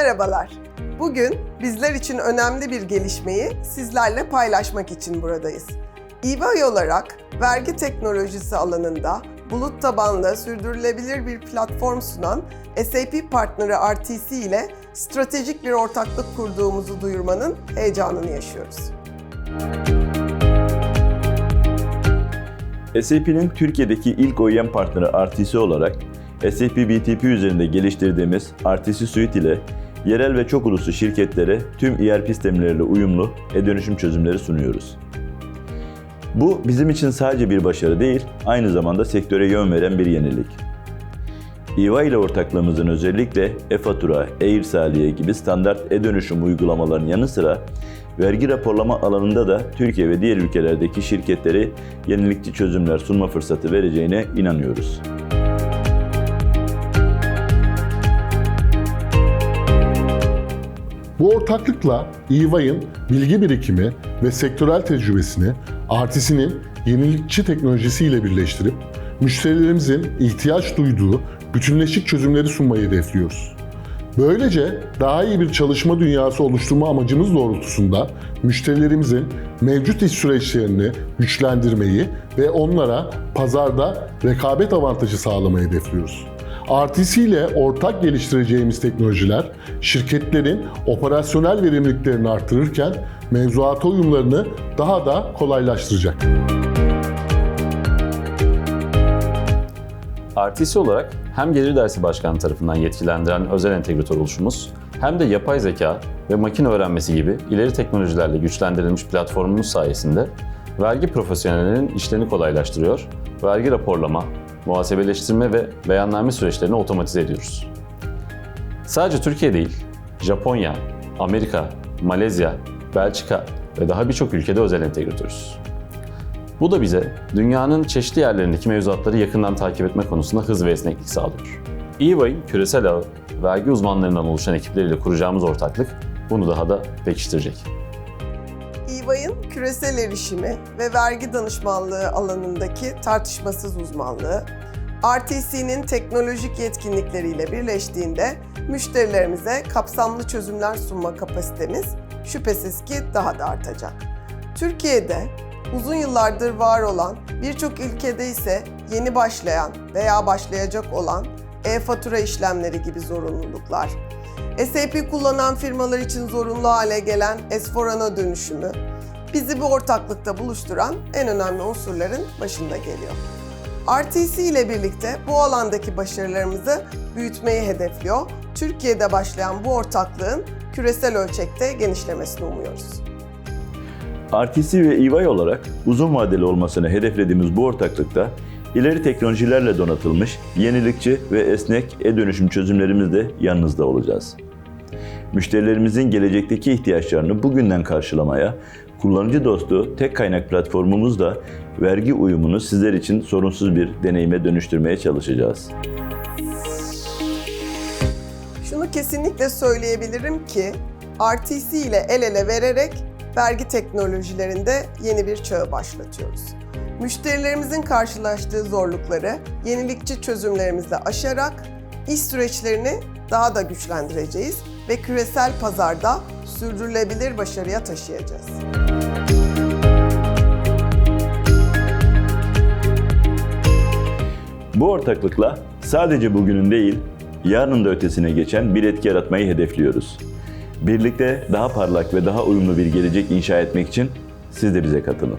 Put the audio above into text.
Merhabalar. Bugün bizler için önemli bir gelişmeyi sizlerle paylaşmak için buradayız. EY olarak vergi teknolojisi alanında bulut tabanlı sürdürülebilir bir platform sunan SAP partneri RTC ile stratejik bir ortaklık kurduğumuzu duyurmanın heyecanını yaşıyoruz. SAP'nin Türkiye'deki ilk OEM partneri RTC olarak SAP BTP üzerinde geliştirdiğimiz RTC Suite ile yerel ve çok uluslu şirketlere tüm ERP sistemleriyle uyumlu e-dönüşüm çözümleri sunuyoruz. Bu bizim için sadece bir başarı değil, aynı zamanda sektöre yön veren bir yenilik. EY ile ortaklığımızın özellikle e-fatura, e-irsaliye gibi standart e-dönüşüm uygulamalarının yanı sıra vergi raporlama alanında da Türkiye ve diğer ülkelerdeki şirketlere yenilikçi çözümler sunma fırsatı vereceğine inanıyoruz. Bu ortaklıkla EY'in bilgi birikimi ve sektörel tecrübesini Artis'inin yenilikçi teknolojisiyle birleştirip müşterilerimizin ihtiyaç duyduğu bütünleşik çözümleri sunmayı hedefliyoruz. Böylece daha iyi bir çalışma dünyası oluşturma amacımız doğrultusunda müşterilerimizin mevcut iş süreçlerini güçlendirmeyi ve onlara pazarda rekabet avantajı sağlamayı hedefliyoruz. İle ortak geliştireceğimiz teknolojiler şirketlerin operasyonel verimliliklerini artırırken mevzuata uyumlarını daha da kolaylaştıracak. RTC olarak hem Gelir Dersi Başkanı tarafından yetkilendiren özel entegratör oluşumuz hem de yapay zeka ve makine öğrenmesi gibi ileri teknolojilerle güçlendirilmiş platformumuz sayesinde vergi profesyonellerinin işlerini kolaylaştırıyor, vergi raporlama, muhasebeleştirme ve beyanname süreçlerini otomatize ediyoruz. Sadece Türkiye değil, Japonya, Amerika, Malezya, Belçika ve daha birçok ülkede özel entegratörüz. Bu da bize dünyanın çeşitli yerlerindeki mevzuatları yakından takip etme konusunda hız ve esneklik sağlıyor. EY'in küresel ağı, vergi uzmanlarından oluşan ekipleriyle kuracağımız ortaklık bunu daha da pekiştirecek. EY'in küresel erişimi ve vergi danışmanlığı alanındaki tartışmasız uzmanlığı, RTC'nin teknolojik yetkinlikleriyle birleştiğinde müşterilerimize kapsamlı çözümler sunma kapasitemiz şüphesiz ki daha da artacak. Türkiye'de uzun yıllardır var olan, birçok ülkede ise yeni başlayan veya başlayacak olan e-fatura işlemleri gibi zorunluluklar, SAP kullanan firmalar için zorunlu hale gelen S4HANA dönüşümü, bizi bu ortaklıkta buluşturan en önemli unsurların başında geliyor. RTC ile birlikte bu alandaki başarılarımızı büyütmeyi hedefliyor. Türkiye'de başlayan bu ortaklığın küresel ölçekte genişlemesini umuyoruz. RTC ve EY olarak uzun vadeli olmasını hedeflediğimiz bu ortaklıkta ileri teknolojilerle donatılmış, yenilikçi ve esnek e-dönüşüm çözümlerimizle yanınızda olacağız. Müşterilerimizin gelecekteki ihtiyaçlarını bugünden karşılamaya, kullanıcı dostu tek kaynak platformumuzla vergi uyumunu sizler için sorunsuz bir deneyime dönüştürmeye çalışacağız. Şunu kesinlikle söyleyebilirim ki RTC ile el ele vererek vergi teknolojilerinde yeni bir çağı başlatıyoruz. Müşterilerimizin karşılaştığı zorlukları yenilikçi çözümlerimizle aşarak iş süreçlerini daha da güçlendireceğiz ve küresel pazarda sürdürülebilir başarıya taşıyacağız. Bu ortaklıkla sadece bugünün değil, yarının da ötesine geçen bir etki yaratmayı hedefliyoruz. Birlikte daha parlak ve daha uyumlu bir gelecek inşa etmek için siz de bize katılın.